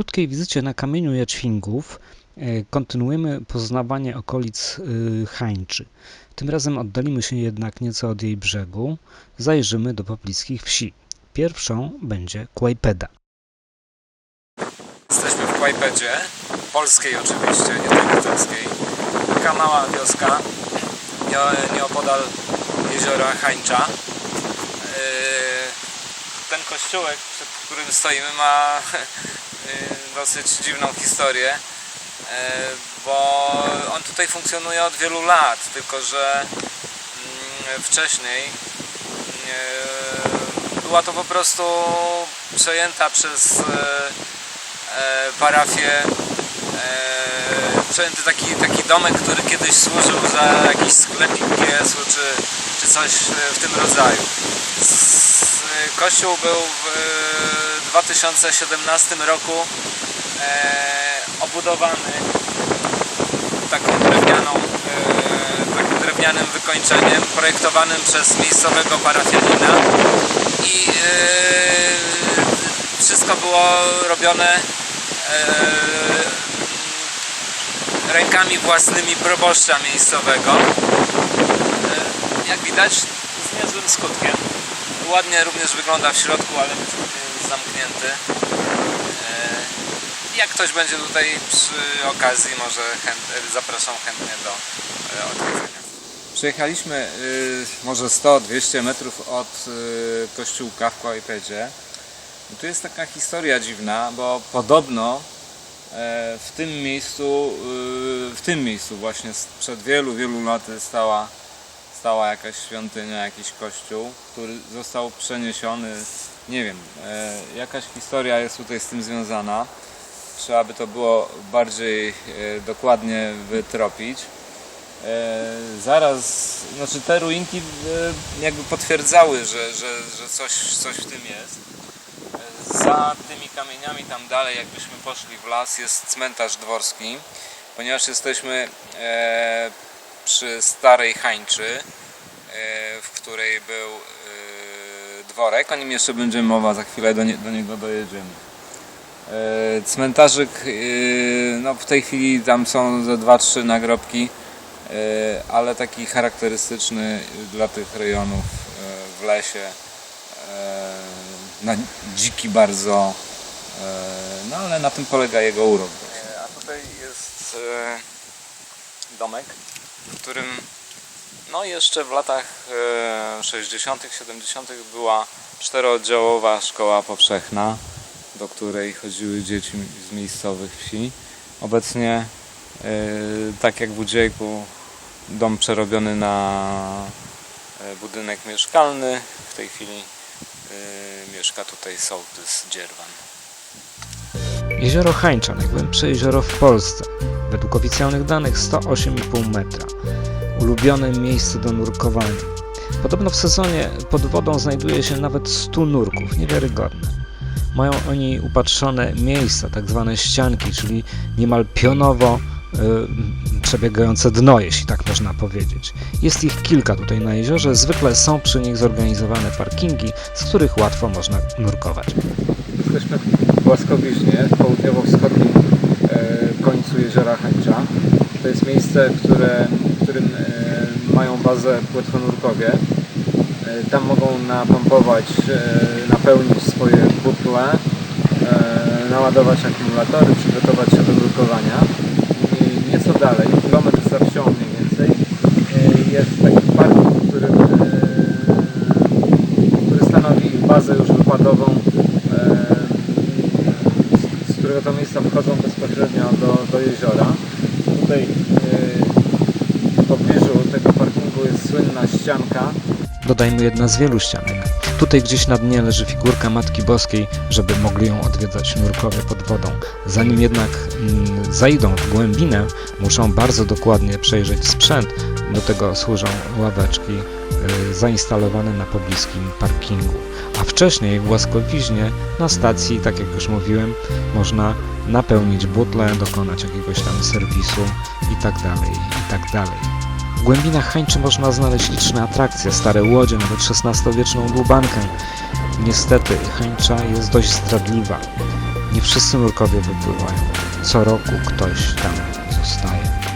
krótkiej wizycie na kamieniu Jaćwingów e, kontynuujemy poznawanie okolic y, Hańczy. Tym razem oddalimy się jednak nieco od jej brzegu, zajrzymy do pobliskich wsi. Pierwszą będzie Kłajpeda. Jesteśmy w Kłajpedzie, polskiej oczywiście, nie tylko litewskiej. Taka mała wioska nie- nieopodal jeziora Hańcza. Yy, Ten kościółek, przed którym stoimy ma dosyć dziwną historię, yy, bo on tutaj funkcjonuje od wielu lat, tylko że mm, wcześniej yy, była to po prostu przejęta przez parafię przejęty taki, taki domek, który kiedyś służył za jakiś sklepik GS-u czy, czy coś w tym rodzaju. Kościół był w 2017 roku e, obudowany taką drewnianą, e, takim drewnianym wykończeniem projektowanym przez miejscowego parafianina i e, wszystko było robione rękami własnymi proboszcza miejscowego. Jak widać z niezłym skutkiem. Ładnie również wygląda w środku, ale niestety zamknięty. E, jak ktoś będzie tutaj przy okazji, może chęt, zapraszam chętnie do e, odwiedzenia. Przejechaliśmy y, może 100-200 metrów od y, kościółka w Kłajpedzie. I tu jest taka historia dziwna, bo podobno e, w tym miejscu, y, w tym miejscu właśnie sprzed wielu, wielu lat stała, stała jakaś świątynia, jakiś kościół, który został przeniesiony, nie wiem, e, jakaś historia jest tutaj z tym związana. Trzeba by to było bardziej e, dokładnie wytropić. E, zaraz, znaczy te ruinki jakby potwierdzały, że, że, że coś, coś w tym jest. Za tymi kamieniami tam dalej, jakbyśmy poszli w las, jest cmentarz dworski, ponieważ jesteśmy przy starej Hańczy, e, w której był e, dworek. O nim jeszcze będzie mowa, za chwilę do, nie, do niego dojedziemy. E, Cmentarzyk, no w tej chwili tam są ze 2-3 nagrobki, ale taki charakterystyczny dla tych rejonów w lesie, na dziki bardzo, no ale na tym polega jego urok. A tutaj jest domek, w którym no jeszcze w latach e, 60., 70. była czterooddziałowa szkoła powszechna, do której chodziły dzieci z miejscowych wsi. Obecnie, e, tak jak w Udziejku, dom przerobiony na e, budynek mieszkalny. W tej chwili e, mieszka tutaj sołtys Dzierwan. Jezioro Hańcza, najgłębsze jezioro w Polsce. Według oficjalnych danych 108,5 metra. Ulubione miejsce do nurkowania. Podobno w sezonie pod wodą znajduje się nawet 100 nurków, niewiarygodne. Mają oni upatrzone miejsca, tak zwane ścianki, czyli niemal pionowo y, przebiegające dno, jeśli tak można powiedzieć. Jest ich kilka tutaj na jeziorze, zwykle są przy nich zorganizowane parkingi, z których łatwo można nurkować. Jesteśmy w Łaskowiźnie, w południowo-wschodnim e, końcu jeziora Hańcza. To jest miejsce, które, w którym e, mają bazę płetwonurkowie. E, tam mogą napompować, e, napełnić swoje butle, naładować akumulatory, przygotować się do nurkowania. Nieco dalej, kilometr za wsią mniej więcej, jest taki parking, który, który stanowi bazę już wypadową którego to miejsca wchodzą bezpośrednio do, do jeziora. Tutaj e, w pobliżu tego parkingu jest słynna ścianka. Dodajmy jedna z wielu ścianek. Tutaj gdzieś na dnie leży figurka Matki Boskiej, żeby mogli ją odwiedzać nurkowie pod wodą. Zanim jednak mm, zajdą w głębinę, muszą bardzo dokładnie przejrzeć sprzęt. Do tego służą ławeczki zainstalowane na pobliskim parkingu. A wcześniej w Łaskowiźnie na stacji, tak jak już mówiłem, można napełnić butle, dokonać jakiegoś tam serwisu i tak dalej, i tak. W głębinach Hańczy można znaleźć liczne atrakcje, stare łodzie, nawet XVI-wieczną dłubankę. Niestety Hańcza jest dość zdradliwa. Nie wszyscy nurkowie wypływają. Co roku ktoś tam zostaje.